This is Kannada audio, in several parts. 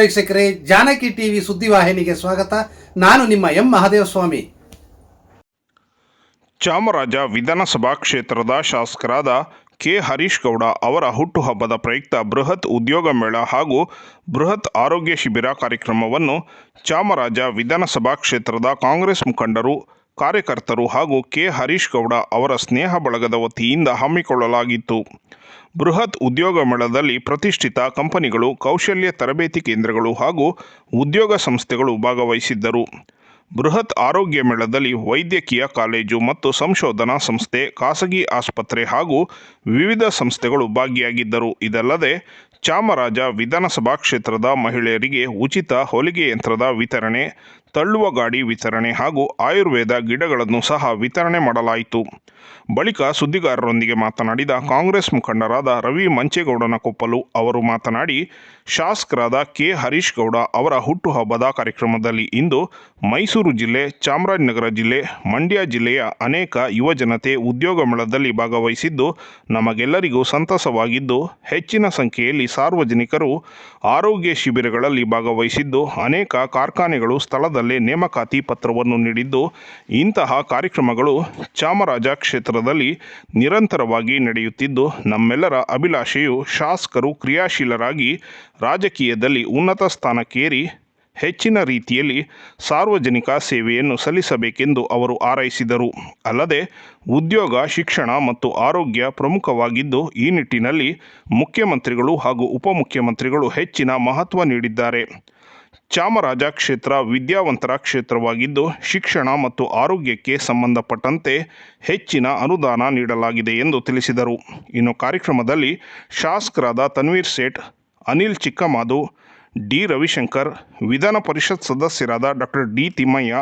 ವೀಕ್ಷಕರೇ, ಜಾನಕಿ ಟಿವಿ ಸುದ್ದಿವಾಹಿನಿಗೆ ಸ್ವಾಗತ. ನಾನು ನಿಮ್ಮ ಎಂ ಮಹಾದೇವಸ್ವಾಮಿ. ಚಾಮರಾಜ ವಿಧಾನಸಭಾ ಕ್ಷೇತ್ರದ ಶಾಸಕರಾದ ಕೆ ಹರೀಶ್ ಗೌಡ ಅವರ ಹುಟ್ಟುಹಬ್ಬದ ಪ್ರಯುಕ್ತ ಬೃಹತ್ ಉದ್ಯೋಗ ಮೇಳ ಹಾಗೂ ಬೃಹತ್ ಆರೋಗ್ಯ ಶಿಬಿರ ಕಾರ್ಯಕ್ರಮವನ್ನು ಚಾಮರಾಜ ವಿಧಾನಸಭಾ ಕ್ಷೇತ್ರದ ಕಾಂಗ್ರೆಸ್ ಮುಖಂಡರು, ಕಾರ್ಯಕರ್ತರು ಹಾಗೂ ಕೆ ಹರೀಶ್ ಗೌಡ ಅವರ ಸ್ನೇಹ ಬಳಗದ ವತಿಯಿಂದ ಹಮ್ಮಿಕೊಳ್ಳಲಾಗಿತ್ತು. ಬೃಹತ್ ಉದ್ಯೋಗ ಮೇಳದಲ್ಲಿ ಪ್ರತಿಷ್ಠಿತ ಕಂಪನಿಗಳು ಕೌಶಲ್ಯ ತರಬೇತಿ ಕೇಂದ್ರಗಳು ಹಾಗೂ ಉದ್ಯೋಗ ಸಂಸ್ಥೆಗಳು ಭಾಗವಹಿಸಿದ್ದರು. ಬೃಹತ್ ಆರೋಗ್ಯ ಮೇಳದಲ್ಲಿ ವೈದ್ಯಕೀಯ ಕಾಲೇಜು ಮತ್ತು ಸಂಶೋಧನಾ ಸಂಸ್ಥೆ, ಖಾಸಗಿ ಆಸ್ಪತ್ರೆ ಹಾಗೂ ವಿವಿಧ ಸಂಸ್ಥೆಗಳು ಭಾಗಿಯಾಗಿದ್ದರು. ಇದಲ್ಲದೆ, ಚಾಮರಾಜ ವಿಧಾನಸಭಾ ಕ್ಷೇತ್ರದ ಮಹಿಳೆಯರಿಗೆ ಉಚಿತ ಹೊಲಿಗೆ ಯಂತ್ರದ ವಿತರಣೆ ತಳ್ಳುವ ಗಾಡಿ ವಿತರಣೆ ಹಾಗೂ ಆಯುರ್ವೇದ ಗಿಡಗಳನ್ನು ಸಹ ವಿತರಣೆ ಮಾಡಲಾಯಿತು. ಬಳಿಕ ಸುದ್ದಿಗಾರರೊಂದಿಗೆ ಮಾತನಾಡಿದ ಕಾಂಗ್ರೆಸ್ ಮುಖಂಡರಾದ ರವಿ ಮಂಚೇಗೌಡನ ಕೊಪ್ಪಲು ಅವರು ಮಾತನಾಡಿ, ಶಾಸಕರಾದ ಕೆ ಹರೀಶ್ ಗೌಡ ಅವರ ಹುಟ್ಟುಹಬ್ಬದ ಕಾರ್ಯಕ್ರಮದಲ್ಲಿ ಇಂದು ಮೈಸೂರು ಜಿಲ್ಲೆ, ಚಾಮರಾಜನಗರ ಜಿಲ್ಲೆ, ಮಂಡ್ಯ ಜಿಲ್ಲೆಯ ಅನೇಕ ಯುವಜನತೆ ಉದ್ಯೋಗ ಮೇಳದಲ್ಲಿ ಭಾಗವಹಿಸಿದ್ದು, ನಮಗೆಲ್ಲರಿಗೂ ಸಂತಸವಾಗಿದ್ದು, ಹೆಚ್ಚಿನ ಸಂಖ್ಯೆಯಲ್ಲಿ ಸಾರ್ವಜನಿಕರು ಆರೋಗ್ಯ ಶಿಬಿರಗಳಲ್ಲಿ ಭಾಗವಹಿಸಿದ್ದು, ಅನೇಕ ಕಾರ್ಖಾನೆಗಳು ಸ್ಥಳದಲ್ಲೇ ನೇಮಕಾತಿ ಪತ್ರವನ್ನು ನೀಡಿದ್ದು, ಇಂತಹ ಕಾರ್ಯಕ್ರಮಗಳು ಚಾಮರಾಜ ಕ್ಷೇತ್ರದಲ್ಲಿ ನಿರಂತರವಾಗಿ ನಡೆಯುತ್ತಿದ್ದು, ನಮ್ಮೆಲ್ಲರ ಅಭಿಲಾಷೆಯು ಶಾಸಕರು ಕ್ರಿಯಾಶೀಲರಾಗಿ ರಾಜಕೀಯದಲ್ಲಿ ಉನ್ನತ ಸ್ಥಾನಕ್ಕೇರಿ ಹೆಚ್ಚಿನ ರೀತಿಯಲ್ಲಿ ಸಾರ್ವಜನಿಕ ಸೇವೆಯನ್ನು ಸಲ್ಲಿಸಬೇಕೆಂದು ಅವರು ಹಾರೈಸಿದರು. ಅಲ್ಲದೆ, ಉದ್ಯೋಗ, ಶಿಕ್ಷಣ ಮತ್ತು ಆರೋಗ್ಯ ಪ್ರಮುಖವಾಗಿದ್ದು, ಈ ನಿಟ್ಟಿನಲ್ಲಿ ಮುಖ್ಯಮಂತ್ರಿಗಳು ಹಾಗೂ ಉಪಮುಖ್ಯಮಂತ್ರಿಗಳು ಹೆಚ್ಚಿನ ಮಹತ್ವ ನೀಡಿದ್ದಾರೆ. ಚಾಮರಾಜ ಕ್ಷೇತ್ರ ವಿದ್ಯಾವಂತರ ಕ್ಷೇತ್ರವಾಗಿದ್ದು ಶಿಕ್ಷಣ ಮತ್ತು ಆರೋಗ್ಯಕ್ಕೆ ಸಂಬಂಧಪಟ್ಟಂತೆ ಹೆಚ್ಚಿನ ಅನುದಾನ ನೀಡಲಾಗಿದೆ ಎಂದು ತಿಳಿಸಿದರು. ಇನ್ನು ಕಾರ್ಯಕ್ರಮದಲ್ಲಿ ಶಾಸಕರಾದ ತನ್ವೀರ್ ಸೇಠ್, ಅನಿಲ್ ಚಿಕ್ಕಮಾದು, ಡಿ ರವಿಶಂಕರ್, ವಿಧಾನ ಪರಿಷತ್ ಸದಸ್ಯರಾದ ಡಾಕ್ಟರ್ ಡಿ ತಿಮ್ಮಯ್ಯ,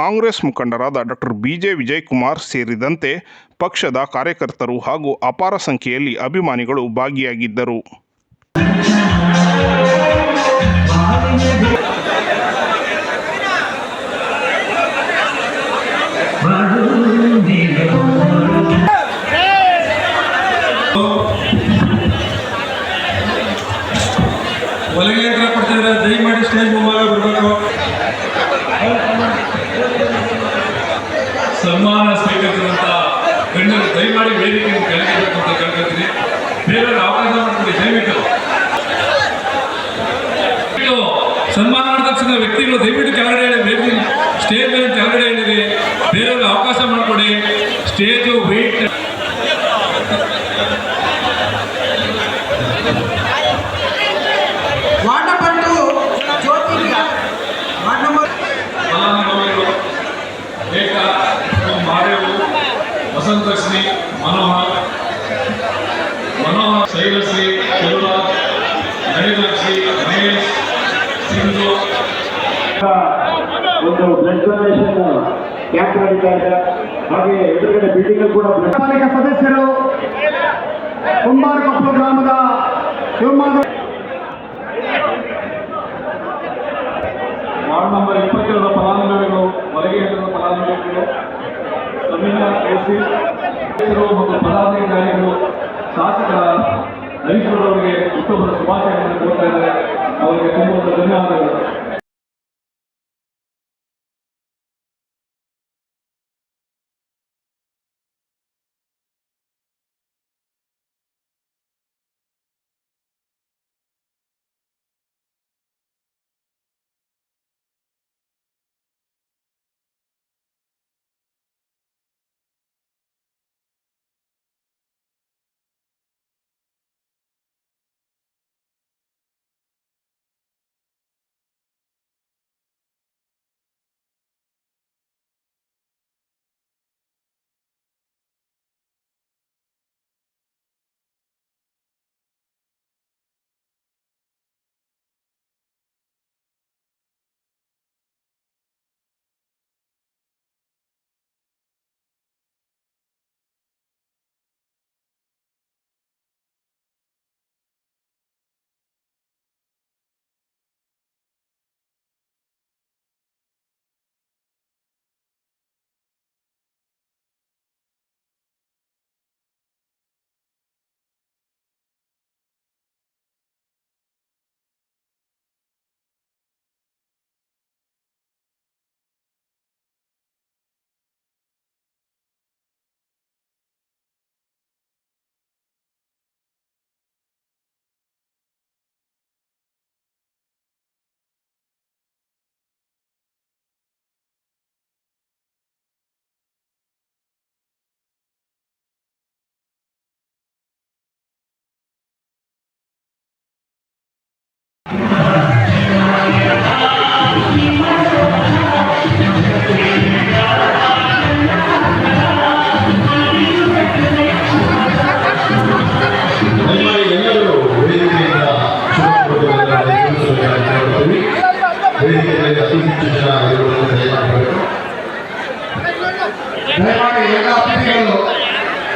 ಕಾಂಗ್ರೆಸ್ ಮುಖಂಡರಾದ ಡಾಕ್ಟರ್ ಬಿ ಜೆ ವಿಜಯಕುಮಾರ್ ಸೇರಿದಂತೆ ಪಕ್ಷದ ಕಾರ್ಯಕರ್ತರು ಹಾಗೂ ಅಪಾರ ಸಂಖ್ಯೆಯಲ್ಲಿ ಅಭಿಮಾನಿಗಳು ಭಾಗಿಯಾಗಿದ್ದರು. ಹೊಲಿಗೆ ಯಂತ್ರ ಕೊಡ್ತಿದ್ರೆ ದಯಮಾಡಿ ಸ್ಟೇಜ್ ಮುಂಭಾಗ ಬರಬೇಕು ಸನ್ಮಾನ ಸ್ವೀಕರಿಸಿದಂತ ಗಣ್ಯರು ದಯಮಾಡಿ ವೇದಿಕೆಯನ್ನು ಕೆಳಗೆ ಅಂತ ಕೇಳ್ಕೊತೀನಿ ಬೇರೆಯವ್ರಿಗೆ ಅವಕಾಶ ದಯವಿಟ್ಟು ದಯವಿಟ್ಟು. ಸನ್ಮಾನ ಮಾಡಿದ ವ್ಯಕ್ತಿಗಳು ದಯವಿಟ್ಟು ಕೆಳಗಡೆ ಹೇಳಿ ಸ್ಟೇಜ್ ಮೇಲೆ ಕೆಳಗಡೆ ಹೇಳಿದೆ. ಬೇರೆಯವ್ರಿಗೆ ಅವಕಾಶ ಮಾಡಿಕೊಡಿ. ಸ್ಟೇಜು ವೇಟ್ ಒಂದು ಬ್ಲಡ್ ಡೊನೇಷನ್ ಕ್ಯಾಂಪ್ ನಡೀತಾ ಇದೆ. ಹಾಗೆ ಎದುರುಗಡೆ ಬಿಲ್ಡಿಂಗ್ ಕೂಡ ಪಾಲಿಕೆ ಸದಸ್ಯರು ಕುಂಬಾರಕೊಪ್ಪಲು ಗ್ರಾಮದ ವಾರ್ಡ್ ನಂಬರ್ ಇಪ್ಪತ್ತೆರಡರ ಫಲಾನುಭವಿಗಳು ಹೊರಗೆ ಇರುವ ಫಲಾನುಭವಿಗಳು ಓಸಿ ಮತ್ತು ಪದಾಧಿಕಾರಿಗಳು ಶಾಸಕ ಹರೀಶ್ ಅವರಿಗೆ ಹುಟ್ಟುಹಬ್ಬದ ಶುಭಾಶಯಗಳನ್ನು ಕೋರ್ತಾ ಇದ್ದಾರೆ. ಅವರಿಗೆ ತುಂಬ ಧನ್ಯವಾದಗಳು.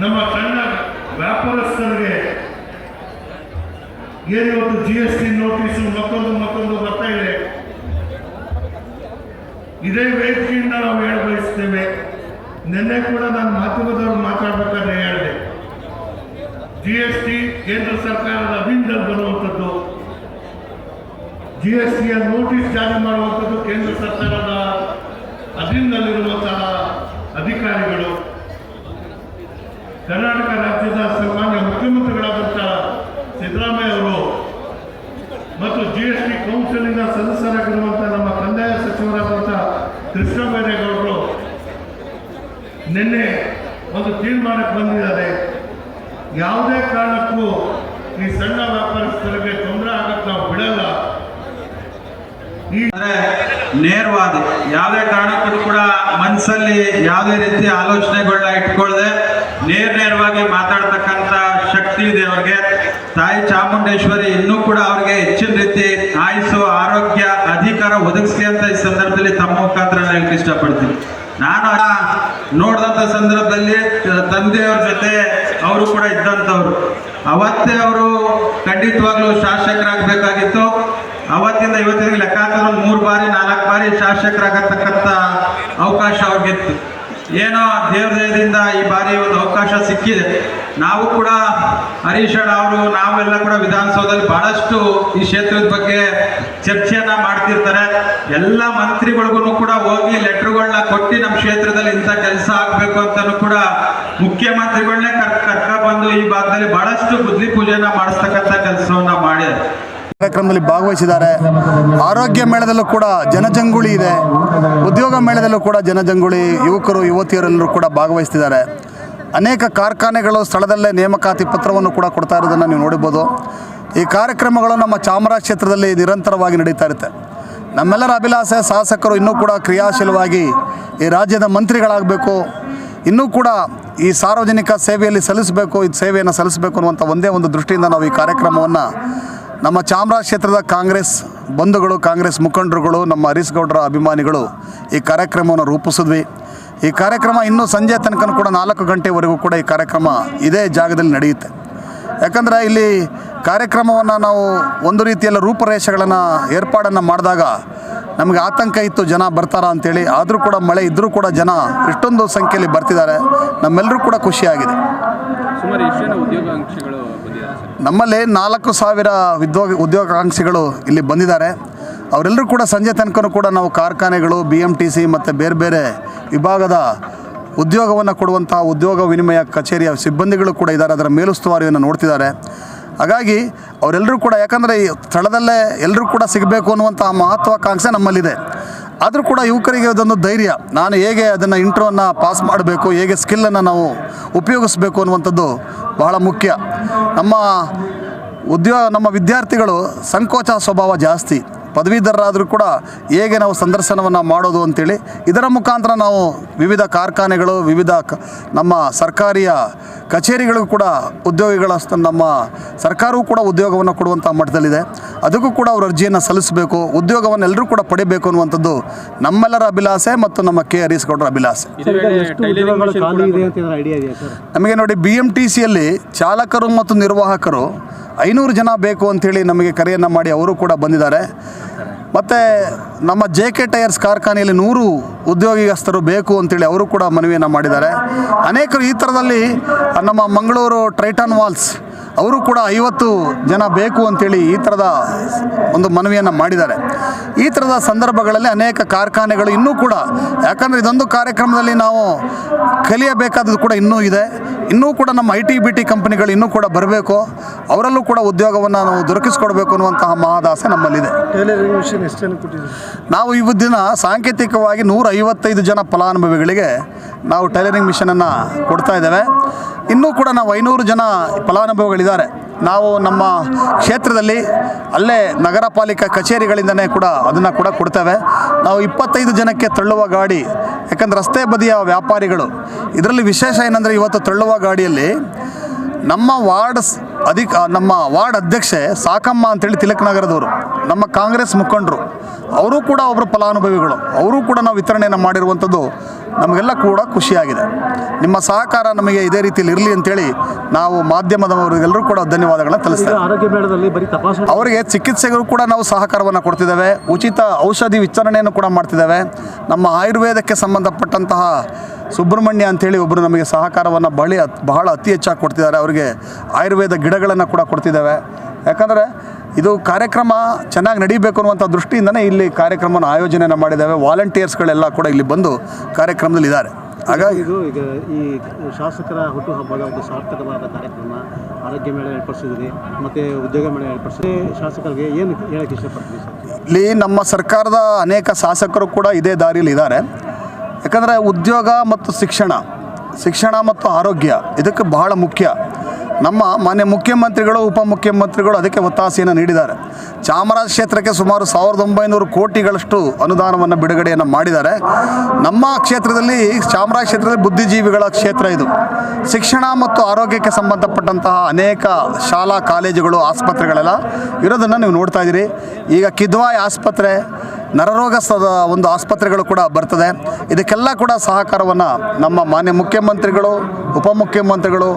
ನಮ್ಮ ಸಣ್ಣ ವ್ಯಾಪಾರಸ್ಥರಿಗೆ ಏನು ಇವತ್ತು ಜಿ ಎಸ್ ಟಿ ನೋಟಿಸು ಮತ್ತೊಂದು ಮತ್ತೊಂದು ಬರ್ತಾ ಇದೆ. ಇದೇ ವೇದಿಕೆಯಿಂದ ನಾವು ಹೇಳ ಬಯಸ್ತೇವೆ ನಿನ್ನೆ ಕೂಡ ನಾನು ಮಾಧ್ಯಮದವ್ರು ಮಾತಾಡ್ಬೇಕಾದ್ರೆ ಹೇಳಿದೆ. ಜಿ ಎಸ್ ಟಿ ಕೇಂದ್ರ ಸರ್ಕಾರದ ಅಧೀನದಲ್ಲಿ ಬರುವಂಥದ್ದು ಜಿ ಎಸ್ ಟಿಯ ನೋಟಿಸ್ ಜಾರಿ ಮಾಡುವಂಥದ್ದು ಕೇಂದ್ರ ಸರ್ಕಾರದ ಅಧೀನದಲ್ಲಿರುವಂತಹ ಕರ್ನಾಟಕ ರಾಜ್ಯದ ಸನ್ಮಾನ್ಯ ಮುಖ್ಯಮಂತ್ರಿಗಳಾದಂಥ ಸಿದ್ದರಾಮಯ್ಯ ಅವರು ಮತ್ತು ಜಿ ಎಸ್ ಟಿ ಕೌನ್ಸಿಲಿನ ಸದಸ್ಯರಾಗಿರುವಂಥ ನಮ್ಮ ಕಂದಾಯ ಸಚಿವರಾದಂಥ ಕೃಷ್ಣಬೈರೇಗೌಡರು ನಿನ್ನೆ ಒಂದು ತೀರ್ಮಾನಕ್ಕೆ ಬಂದಿದ್ದಾರೆ. ಯಾವುದೇ ಕಾರಣಕ್ಕೂ ಈ ಸಣ್ಣ ವ್ಯಾಪಾರಸ್ಥರಿಗೆ ತೊಂದರೆ ಆಗಕ್ಕೆ ನಾವು ಬಿಡಲ್ಲ. ನೇರವಾದ, ಯಾವುದೇ ಕಾರಣಕ್ಕೂ ಕೂಡ ಮನಸ್ಸಲ್ಲಿ ಯಾವುದೇ ರೀತಿ ಆಲೋಚನೆಗಳನ್ನ ಇಟ್ಕೊಳ್ಳದೆ ನೇರ ನೇರವಾಗಿ ಮಾತಾಡ್ತಕ್ಕಂಥ ಶಕ್ತಿ ಇದೆ ಅವ್ರಿಗೆ. ತಾಯಿ ಚಾಮುಂಡೇಶ್ವರಿ ಇನ್ನೂ ಕೂಡ ಅವ್ರಿಗೆ ಹೆಚ್ಚಿನ ರೀತಿ ಆಯಸ್ಸು, ಆರೋಗ್ಯ, ಅಧಿಕಾರ ಒದಗಿಸಿ ಅಂತ ಈ ಸಂದರ್ಭದಲ್ಲಿ ತಮ್ಮ ಮುಖಾಂತರ ಹೇಳಕ್ಕೆ ಹೇಳಕ್ ಇಷ್ಟಪಡ್ತೀನಿ. ನಾನು ನೋಡಿದಂಥ ಸಂದರ್ಭದಲ್ಲಿ ತಂದೆಯವ್ರ ಜೊತೆ ಅವರು ಕೂಡ ಇದ್ದಂಥವ್ರು. ಅವತ್ತೇ ಅವರು ಖಂಡಿತವಾಗ್ಲೂ ಶಾಸಕರಾಗಬೇಕಾಗಿತ್ತು. ಅವತ್ತಿಂದ ಇವತ್ತಿನ ಲೆಕ್ಕಾಚಾರ ಮೂರು ಬಾರಿ, ನಾಲ್ಕು ಬಾರಿ ಶಾಸಕರಾಗತಕ್ಕಂಥ ಅವಕಾಶ ಅವ್ರಿಗಿತ್ತು. ಏನೋ ದೇವ್ರ ದೇಹದಿಂದ ಈ ಬಾರಿ ಒಂದು ಅವಕಾಶ ಸಿಕ್ಕಿದೆ. ನಾವು ಕೂಡ ಹರೀಶ್ ಅವರು, ನಾವೆಲ್ಲ ಕೂಡ ವಿಧಾನಸೌಧದಲ್ಲಿ ಬಹಳಷ್ಟು ಈ ಕ್ಷೇತ್ರದ ಬಗ್ಗೆ ಚರ್ಚೆಯನ್ನ ಮಾಡ್ತಿರ್ತಾರೆ. ಎಲ್ಲ ಮಂತ್ರಿಗಳಿಗೂ ಕೂಡ ಹೋಗಿ ಲೆಟರ್ಗಳನ್ನ ಕೊಟ್ಟು ನಮ್ಮ ಕ್ಷೇತ್ರದಲ್ಲಿ ಇಂಥ ಕೆಲಸ ಆಗಬೇಕು ಅಂತಲೂ ಕೂಡ ಮುಖ್ಯಮಂತ್ರಿಗಳನ್ನೇ ಕರ್, ಕರ್ಕ ಬಂದು ಈ ಭಾಗದಲ್ಲಿ ಬಹಳಷ್ಟು ಬುದ್ಧಿ ಪೂಜೆನ ಮಾಡಿಸ್ತಕ್ಕಂಥ ಕೆಲಸವನ್ನ ಮಾಡಿದ್ದಾರೆ. ಕಾರ್ಯಕ್ರಮದಲ್ಲಿ ಭಾಗವಹಿಸಿದ್ದಾರೆ. ಆರೋಗ್ಯ ಮೇಳದಲ್ಲೂ ಕೂಡ ಜನಜಂಗುಳಿ ಇದೆ. ಉದ್ಯೋಗ ಮೇಳದಲ್ಲೂ ಕೂಡ ಜನಜಂಗುಳಿ ಯುವಕರು, ಯುವತಿಯರೆಲ್ಲರೂ ಕೂಡ ಭಾಗವಹಿಸ್ತಿದ್ದಾರೆ. ಅನೇಕ ಕಾರ್ಖಾನೆಗಳು ಸ್ಥಳದಲ್ಲೇ ನೇಮಕಾತಿ ಪತ್ರವನ್ನು ಕೂಡ ಕೊಡ್ತಾ ಇರೋದನ್ನು ನೀವು ನೋಡಿಬೋದು ಈ ಕಾರ್ಯಕ್ರಮಗಳು ನಮ್ಮ ಚಾಮರಾಜ ಕ್ಷೇತ್ರದಲ್ಲಿ ನಿರಂತರವಾಗಿ ನಡೀತಾ ಇರುತ್ತೆ. ನಮ್ಮೆಲ್ಲರ ಅಭಿಲಾಷೆ, ಶಾಸಕರು ಇನ್ನೂ ಕೂಡ ಕ್ರಿಯಾಶೀಲವಾಗಿ ಈ ರಾಜ್ಯದ ಮಂತ್ರಿಗಳಾಗಬೇಕು. ಇನ್ನೂ ಕೂಡ ಈ ಸಾರ್ವಜನಿಕ ಸೇವೆಯಲ್ಲಿ ಸಲ್ಲಿಸಬೇಕು, ಈ ಸೇವೆಯನ್ನು ಸಲ್ಲಿಸಬೇಕು ಅನ್ನುವಂಥ ಒಂದೇ ಒಂದು ದೃಷ್ಟಿಯಿಂದ ನಾವು ಈ ಕಾರ್ಯಕ್ರಮವನ್ನು ನಮ್ಮ ಚಾಮರಾಜ ಕ್ಷೇತ್ರದ ಕಾಂಗ್ರೆಸ್ ಬಂಧುಗಳು, ಕಾಂಗ್ರೆಸ್ ಮುಖಂಡರುಗಳು, ನಮ್ಮ ಹರೀಶ್ ಗೌಡರ ಅಭಿಮಾನಿಗಳು ಈ ಕಾರ್ಯಕ್ರಮವನ್ನು ರೂಪಿಸಿದ್ವಿ. ಈ ಕಾರ್ಯಕ್ರಮ ಇನ್ನೂ ಸಂಜೆ ತನಕ ಕೂಡ ನಾಲ್ಕು ಗಂಟೆವರೆಗೂ ಕೂಡ ಈ ಕಾರ್ಯಕ್ರಮ ಇದೇ ಜಾಗದಲ್ಲಿ ನಡೆಯುತ್ತೆ. ಯಾಕಂದರೆ ಇಲ್ಲಿ ಕಾರ್ಯಕ್ರಮವನ್ನು ನಾವು ಒಂದು ರೀತಿಯಲ್ಲ ರೂಪರೇಷೆಗಳನ್ನು ಏರ್ಪಾಡನ್ನು ಮಾಡಿದಾಗ ನಮಗೆ ಆತಂಕ ಇತ್ತು, ಜನ ಬರ್ತಾರಾ ಅಂತೇಳಿ. ಆದರೂ ಕೂಡ ಮಳೆ ಇದ್ದರೂ ಕೂಡ ಜನ ಇಷ್ಟೊಂದು ಸಂಖ್ಯೆಯಲ್ಲಿ ಬರ್ತಿದ್ದಾರೆ. ನಮ್ಮೆಲ್ಲರೂ ಕೂಡ ಖುಷಿಯಾಗಿದೆ. ಸುಮಾರು ಉದ್ಯೋಗಾಂಕ್ಷಿಗಳು ನಮ್ಮಲ್ಲಿ ನಾಲ್ಕು ಸಾವಿರ ಉದ್ಯೋಗ ಉದ್ಯೋಗಾಕಾಂಕ್ಷಿಗಳು ಇಲ್ಲಿ ಬಂದಿದ್ದಾರೆ. ಅವರೆಲ್ಲರೂ ಕೂಡ ಸಂಜೆ ತನಕ ಕೂಡ ನಾವು ಕಾರ್ಖಾನೆಗಳು ಬಿ ಎಂ ಟಿ ಸಿ ಮತ್ತು ಬೇರೆ ಬೇರೆ ವಿಭಾಗದ ಉದ್ಯೋಗವನ್ನು ಕೊಡುವಂಥ ಉದ್ಯೋಗ ವಿನಿಮಯ ಕಚೇರಿಯ ಸಿಬ್ಬಂದಿಗಳು ಕೂಡ ಇದ್ದಾರೆ. ಅದರ ಮೇಲುಸ್ತುವಾರಿಯನ್ನು ನೋಡ್ತಿದ್ದಾರೆ. ಹಾಗಾಗಿ ಅವರೆಲ್ಲರೂ ಕೂಡ, ಯಾಕಂದರೆ ಈ ಸ್ಥಳದಲ್ಲೇ ಎಲ್ಲರೂ ಕೂಡ ಸಿಗಬೇಕು ಅನ್ನುವಂಥ ಮಹತ್ವಾಕಾಂಕ್ಷೆ ನಮ್ಮಲ್ಲಿದೆ. ಆದರೂ ಕೂಡ ಯುವಕರಿಗೆ ಅದೊಂದು ಧೈರ್ಯ. ನಾನು ಹೇಗೆ ಅದನ್ನು ಇಂಟ್ರೋವನ್ನು ಪಾಸ್ ಮಾಡಬೇಕು, ಹೇಗೆ ಸ್ಕಿಲ್ಲನ್ನು ನಾವು ಉಪಯೋಗಿಸ್ಬೇಕು ಅನ್ನುವಂಥದ್ದು ಬಹಳ ಮುಖ್ಯ. ನಮ್ಮ ಉದ್ಯೋಗ ನಮ್ಮ ವಿದ್ಯಾರ್ಥಿಗಳು ಸಂಕೋಚ ಸ್ವಭಾವ ಜಾಸ್ತಿ. ಪದವೀಧರರಾದರೂ ಕೂಡ ಹೇಗೆ ನಾವು ಸಂದರ್ಶನವನ್ನು ಮಾಡೋದು ಅಂತೇಳಿ ಇದರ ಮುಖಾಂತರ ನಾವು ವಿವಿಧ ಕಾರ್ಖಾನೆಗಳು ವಿವಿಧ ಕ ನಮ್ಮ ಸರ್ಕಾರಿಯ ಕಚೇರಿಗಳಿಗೂ ಕೂಡ ಉದ್ಯೋಗಿಗಳ ನಮ್ಮ ಸರ್ಕಾರವೂ ಕೂಡ ಉದ್ಯೋಗವನ್ನು ಕೊಡುವಂಥ ಮಟ್ಟದಲ್ಲಿದೆ. ಅದಕ್ಕೂ ಕೂಡ ಅವರು ಅರ್ಜಿಯನ್ನು ಸಲ್ಲಿಸಬೇಕು ಉದ್ಯೋಗವನ್ನು ಎಲ್ಲರೂ ಕೂಡ ಪಡಿಬೇಕು ಅನ್ನುವಂಥದ್ದು ನಮ್ಮೆಲ್ಲರ ಅಭಿಲಾಸೆ ಮತ್ತು ನಮ್ಮ ಕೆ ಹರೀಶ್ ಗೌಡರ ಅಭಿಲಾಷೆ ಕೂಡ ನಮಗೆ ನೋಡಿ ಬಿ ಎಂ ಟಿ ಸಿಯಲ್ಲಿ ಚಾಲಕರು ಮತ್ತು ನಿರ್ವಾಹಕರು ಐನೂರು ಜನ ಬೇಕು ಅಂಥೇಳಿ ನಮಗೆ ಕರೆಯನ್ನು ಮಾಡಿ ಅವರು ಕೂಡ ಬಂದಿದ್ದಾರೆ. ಮತ್ತು ನಮ್ಮ ಜೆ ಕೆ ಟೈರ್ಸ್ ಕಾರ್ಖಾನೆಯಲ್ಲಿ ನೂರು ಉದ್ಯೋಗಿಗಸ್ಥರು ಬೇಕು ಅಂತೇಳಿ ಅವರು ಕೂಡ ಮನವಿಯನ್ನು ಮಾಡಿದ್ದಾರೆ. ಅನೇಕರು ಈ ಥರದಲ್ಲಿ ನಮ್ಮ ಮಂಗಳೂರು ಟ್ರೈಟಾನ್ ವಾಲ್ಸ್ ಅವರು ಕೂಡ ಐವತ್ತು ಜನ ಬೇಕು ಅಂತೇಳಿ ಈ ಥರದ ಒಂದು ಮನವಿಯನ್ನು ಮಾಡಿದ್ದಾರೆ. ಈ ಥರದ ಸಂದರ್ಭಗಳಲ್ಲಿ ಅನೇಕ ಕಾರ್ಖಾನೆಗಳು ಇನ್ನೂ ಕೂಡ, ಯಾಕಂದರೆ ಇದೊಂದು ಕಾರ್ಯಕ್ರಮದಲ್ಲಿ ನಾವು ಕಲಿಯಬೇಕಾದದ್ದು ಕೂಡ ಇನ್ನೂ ಇದೆ. ಇನ್ನೂ ಕೂಡ ನಮ್ಮ ಐ ಟಿ, ಬಿ ಟಿ ಕಂಪನಿಗಳು ಇನ್ನೂ ಕೂಡ ಬರಬೇಕು. ಅವರಲ್ಲೂ ಕೂಡ ಉದ್ಯೋಗವನ್ನು ನಾವು ದೊರಕಿಸ್ಕೊಡ್ಬೇಕು ಅನ್ನುವಂತಹ ಮಹಾದಾಸೆ ನಮ್ಮಲ್ಲಿದೆ. ನಾವು ಈ ದಿನ ಸಾಂಕೇತಿಕವಾಗಿ ನೂರ ಐವತ್ತೈದು ಜನ ಫಲಾನುಭವಿಗಳಿಗೆ ನಾವು ಟೈಲರಿಂಗ್ ಮಿಷನನ್ನು ಕೊಡ್ತಾ ಇದ್ದೇವೆ. ಇನ್ನೂ ಕೂಡ ನಾವು ಐನೂರು ಜನ ಫಲಾನುಭವಿಗಳಿದ್ದಾರೆ. ನಾವು ನಮ್ಮ ಕ್ಷೇತ್ರದಲ್ಲಿ ಅಲ್ಲೇ ನಗರ ಪಾಲಿಕೆ ಕಚೇರಿಗಳಿಂದನೇ ಕೂಡ ಅದನ್ನು ಕೂಡ ಕೊಡ್ತೇವೆ. ನಾವು ಇಪ್ಪತ್ತೈದು ಜನಕ್ಕೆ ತಳ್ಳುವ ಗಾಡಿ, ಯಾಕಂದ್ರೆ ರಸ್ತೆ ಬದಿಯ ವ್ಯಾಪಾರಿಗಳು. ಇದರಲ್ಲಿ ವಿಶೇಷ ಏನಂದರೆ ಇವತ್ತು ತಳ್ಳುವ ಗಾಡಿಯಲ್ಲಿ ನಮ್ಮ ವಾರ್ಡ್ ಅಧಿಕ, ನಮ್ಮ ವಾರ್ಡ್ ಅಧ್ಯಕ್ಷೆ ಸಾಕಮ್ಮ ಅಂತೇಳಿ ತಿಲಕ್ ನಗರದವರು, ನಮ್ಮ ಕಾಂಗ್ರೆಸ್ ಮುಖಂಡರು, ಅವರು ಕೂಡ ಒಬ್ಬರು ಫಲಾನುಭವಿಗಳು. ಅವರು ಕೂಡ ನಾವು ವಿತರಣೆಯನ್ನು ಮಾಡಿರುವಂಥದ್ದು ನಮಗೆಲ್ಲ ಕೂಡ ಖುಷಿಯಾಗಿದೆ. ನಿಮ್ಮ ಸಹಕಾರ ನಮಗೆ ಇದೇ ರೀತಿಯಲ್ಲಿ ಇರಲಿ ಅಂತೇಳಿ ನಾವು ಮಾಧ್ಯಮದವರಿಗೆಲ್ಲರೂ ಕೂಡ ಧನ್ಯವಾದಗಳನ್ನ ತಿಳಿಸ್ತೇವೆ. ಆರೋಗ್ಯ ಮೇಳದಲ್ಲಿ ಬರೀ ತಪಾಸಣೆ ಅವರಿಗೆ ಚಿಕಿತ್ಸೆಗೂ ಕೂಡ ನಾವು ಸಹಕಾರವನ್ನು ಕೊಡ್ತಿದ್ದೇವೆ. ಉಚಿತ ಔಷಧಿ ವಿತರಣೆಯನ್ನು ಕೂಡ ಮಾಡ್ತಿದ್ದೇವೆ. ನಮ್ಮ ಆಯುರ್ವೇದಕ್ಕೆ ಸಂಬಂಧಪಟ್ಟಂತಹ ಸುಬ್ರಹ್ಮಣ್ಯ ಅಂಥೇಳಿ ಒಬ್ಬರು ನಮಗೆ ಸಹಕಾರವನ್ನು ಬಹಳ ಬಹಳ ಅತಿ ಹೆಚ್ಚಾಗಿ ಕೊಡ್ತಿದ್ದಾರೆ. ಅವರಿಗೆ ಆಯುರ್ವೇದ ಗಿಡಗಳನ್ನು ಕೂಡ ಕೊಡ್ತಿದ್ದೇವೆ. ಯಾಕಂದರೆ ಇದು ಕಾರ್ಯಕ್ರಮ ಚೆನ್ನಾಗಿ ನಡೀಬೇಕು ಅನ್ನುವಂಥ ದೃಷ್ಟಿಯಿಂದನೇ ಇಲ್ಲಿ ಕಾರ್ಯಕ್ರಮವನ್ನು ಆಯೋಜನೆಯನ್ನು ಮಾಡಿದ್ದೇವೆ. ವಾಲಂಟಿಯರ್ಸ್ಗಳೆಲ್ಲ ಕೂಡ ಇಲ್ಲಿ ಬಂದು ಕಾರ್ಯಕ್ರಮದಲ್ಲಿ ಇದ್ದಾರೆ. ಹಾಗಾಗಿ ಇದು ಈಗ ಈ ಶಾಸಕರ ಹುಟ್ಟುಹಬ್ಬದ ಒಂದು ಸಾರ್ಥಕವಾದ ಕಾರ್ಯಕ್ರಮ ಆರೋಗ್ಯ ಮೇಳ ಏರ್ಪಡಿಸಿದ್ರಿ ಮತ್ತು ಉದ್ಯೋಗ ಮೇಳ ಏರ್ಪಡಿಸಿದ್ರಿ. ಶಾಸಕರಿಗೆ ಏನು ಹೇಳಕ್ಕೆ ಇಷ್ಟಪಡ್ತೀವಿ ಇಲ್ಲಿ ನಮ್ಮ ಸರ್ಕಾರದ ಅನೇಕ ಶಾಸಕರು ಕೂಡ ಇದೇ ದಾರಿಯಲ್ಲಿ ಇದ್ದಾರೆ. ಯಾಕಂದರೆ ಉದ್ಯೋಗ ಮತ್ತು ಶಿಕ್ಷಣ ಶಿಕ್ಷಣ ಮತ್ತು ಆರೋಗ್ಯ ಇದಕ್ಕೆ ಬಹಳ ಮುಖ್ಯ. ನಮ್ಮ ಮಾನ್ಯ ಮುಖ್ಯಮಂತ್ರಿಗಳು, ಉಪಮುಖ್ಯಮಂತ್ರಿಗಳು ಅದಕ್ಕೆ ಒತ್ತಾಸೆಯನ್ನು ನೀಡಿದ್ದಾರೆ. ಚಾಮರಾಜ ಕ್ಷೇತ್ರಕ್ಕೆ ಸುಮಾರು ಸಾವಿರದ ಒಂಬೈನೂರು ಕೋಟಿಗಳಷ್ಟು ಅನುದಾನವನ್ನು ಬಿಡುಗಡೆಯನ್ನು ಮಾಡಿದ್ದಾರೆ. ನಮ್ಮ ಕ್ಷೇತ್ರದಲ್ಲಿ, ಚಾಮರಾಜ ಕ್ಷೇತ್ರದಲ್ಲಿ ಬುದ್ಧಿಜೀವಿಗಳ ಕ್ಷೇತ್ರ ಇದು. ಶಿಕ್ಷಣ ಮತ್ತು ಆರೋಗ್ಯಕ್ಕೆ ಸಂಬಂಧಪಟ್ಟಂತಹ ಅನೇಕ ಶಾಲಾ, ಕಾಲೇಜುಗಳು, ಆಸ್ಪತ್ರೆಗಳೆಲ್ಲ ಇರೋದನ್ನು ನೀವು ನೋಡ್ತಾ ಇದ್ದೀರಿ. ಈಗ ಕಿದ್ವಾಯ್ ಆಸ್ಪತ್ರೆ ನರರೋಗ ಸದ ಒಂದು ಆಸ್ಪತ್ರೆಗಳು ಕೂಡ ಬರ್ತದೆ. ಇದಕ್ಕೆಲ್ಲ ಕೂಡ ಸಹಕಾರವನ್ನು ನಮ್ಮ ಮಾನ್ಯ ಮುಖ್ಯಮಂತ್ರಿಗಳು, ಉಪಮುಖ್ಯಮಂತ್ರಿಗಳು,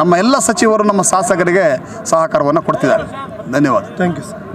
ನಮ್ಮ ಎಲ್ಲ ಸಚಿವರು, ನಮ್ಮ ಶಾಸಕರಿಗೆ ಸಹಕಾರವನ್ನು ಕೊಡ್ತಿದ್ದಾರೆ. ಧನ್ಯವಾದ. Thank you sir